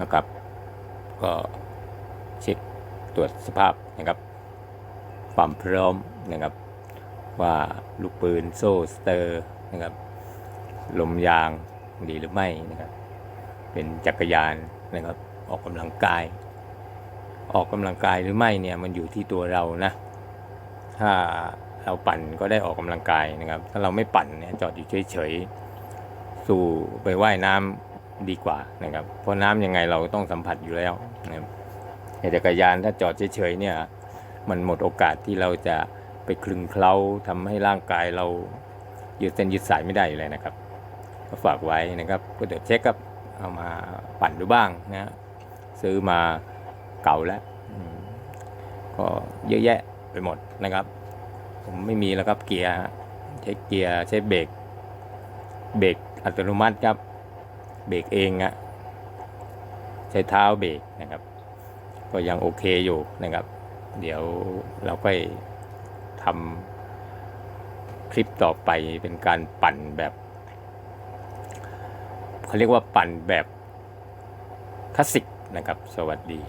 นะครับ ก็เช็คตรวจสภาพนะครับ ความพร้อมนะครับ ว่าลูกปืนโซ่สเตอร์นะครับลมยางดีหรือไม่นะครับ เป็นจักรยานนะครับ ออกกำลังกาย ออกกำลังกายหรือไม่เนี่ยมันอยู่ที่ตัวเรานะ ถ้าเราปั่นก็ได้ออกกำลังกายนะครับ ถ้าเราไม่ปั่นเนี่ยจอดอยู่เฉยๆ สู่ไปว่ายน้ำ ดีกว่านะครับ เพราะน้ำยังไงเราต้องสัมผัสอยู่แล้วนะครับแต่จักรยานถ้าจอดเฉยๆเนี่ยมันหมดโอกาสที่เราจะไปคลึงเคล้าทำให้ร่างกายเรายืดเส้นยืดสายไม่ได้อยู่เลยนะครับก็ฝากไว้นะครับก็เดี๋ยวเช็คครับเอามาปั่นดูบ้างนะซื้อมาเก่าแล้วก็เยอะแยะไปหมดนะครับ ผมไม่มีแล้วครับเกียร์ใช้เกียร์ใช้เบรกเบรกอัตโนมัติครับ เบรกเองอะใช้เท้าเบรกนะครับ ก็ยังโอเคอยู่นะครับ เดี๋ยวเราก็ทำคลิปต่อไปเป็นการปั่นแบบเขาเรียกว่าปั่นแบบคลาสสิกนะครับ สวัสดี